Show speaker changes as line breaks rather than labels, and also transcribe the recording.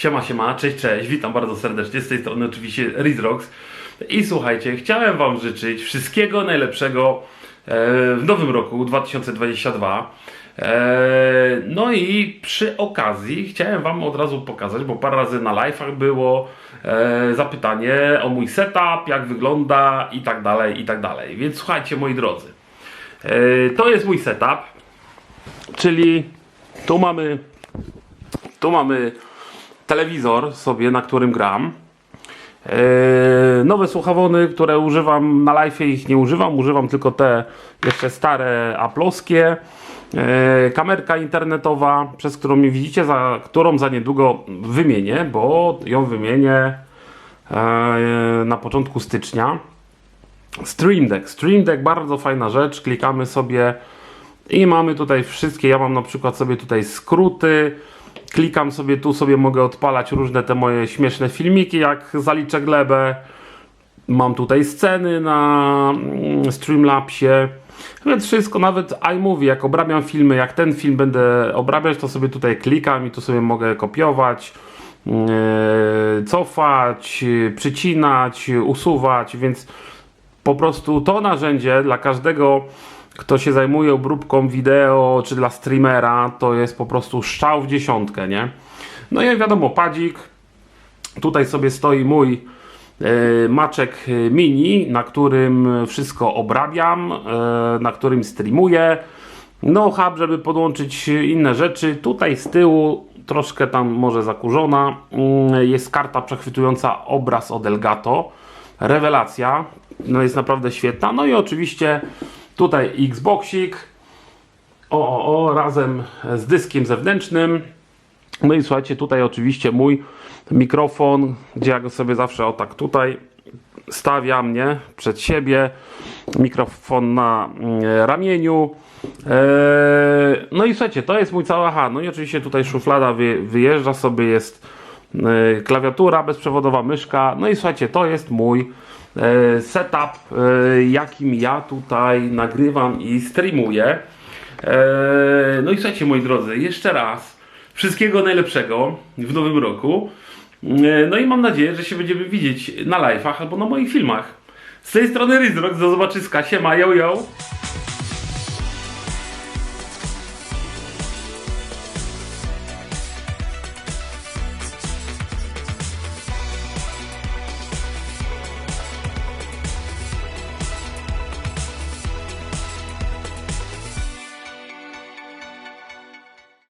Siema, siema, cześć, cześć, witam bardzo serdecznie, z tej strony oczywiście Rizrox. I słuchajcie, chciałem Wam życzyć wszystkiego najlepszego e, w nowym roku 2022. E, No i przy okazji chciałem Wam od razu pokazać, bo parę razy na live'ach było e, zapytanie o mój setup, jak wygląda i tak dalej, i tak dalej. Więc słuchajcie, moi drodzy, to jest mój setup, czyli tu mamy tu mamy telewizor sobie, na którym gram. Eee, nowe słuchawony, które używam na live, ich nie używam, używam tylko te jeszcze stare aploskie. Eee, kamerka internetowa, przez którą mnie widzicie, za którą za niedługo wymienię, bo ją wymienię eee, na początku stycznia. Stream Deck. Stream Deck bardzo fajna rzecz. Klikamy sobie i mamy tutaj wszystkie. Ja mam na przykład sobie tutaj skróty. Klikam sobie tu, sobie mogę odpalać różne te moje śmieszne filmiki, jak zaliczę glebę. Mam tutaj sceny na mm, Streamlabsie. Więc wszystko, nawet iMovie, jak obrabiam filmy, jak ten film będę obrabiać, to sobie tutaj klikam i tu sobie mogę kopiować, yy, cofać, przycinać, usuwać, więc po prostu to narzędzie dla każdego, kto się zajmuje obróbką wideo, czy dla streamera, to jest po prostu strzał w dziesiątkę, nie? No i wiadomo, padzik. Tutaj sobie stoi mój e, maczek e, mini, na którym wszystko obrabiam, e, na którym streamuję. No hub, żeby podłączyć inne rzeczy. Tutaj z tyłu, troszkę tam może zakurzona, mm, jest karta przechwytująca obraz od Elgato. Rewelacja, no jest naprawdę świetna. No i oczywiście tutaj Xboxik, o, o, razem z dyskiem zewnętrznym. No i słuchajcie, tutaj oczywiście mój mikrofon, gdzie ja go sobie zawsze o tak tutaj stawiam, nie? Przed siebie. Mikrofon na mm, ramieniu. Eee, no i słuchajcie, to jest mój cały aha. No i oczywiście tutaj szuflada wy, wyjeżdża sobie, jest klawiatura, bezprzewodowa myszka. No i słuchajcie, to jest mój e, setup, e, jakim ja tutaj nagrywam i streamuję. E, no i słuchajcie, moi drodzy, jeszcze raz wszystkiego najlepszego w nowym roku. E, No i mam nadzieję, że się będziemy widzieć na live'ach albo na moich filmach. Z tej strony Rizrox, do zobaczyska, siema, yo yo!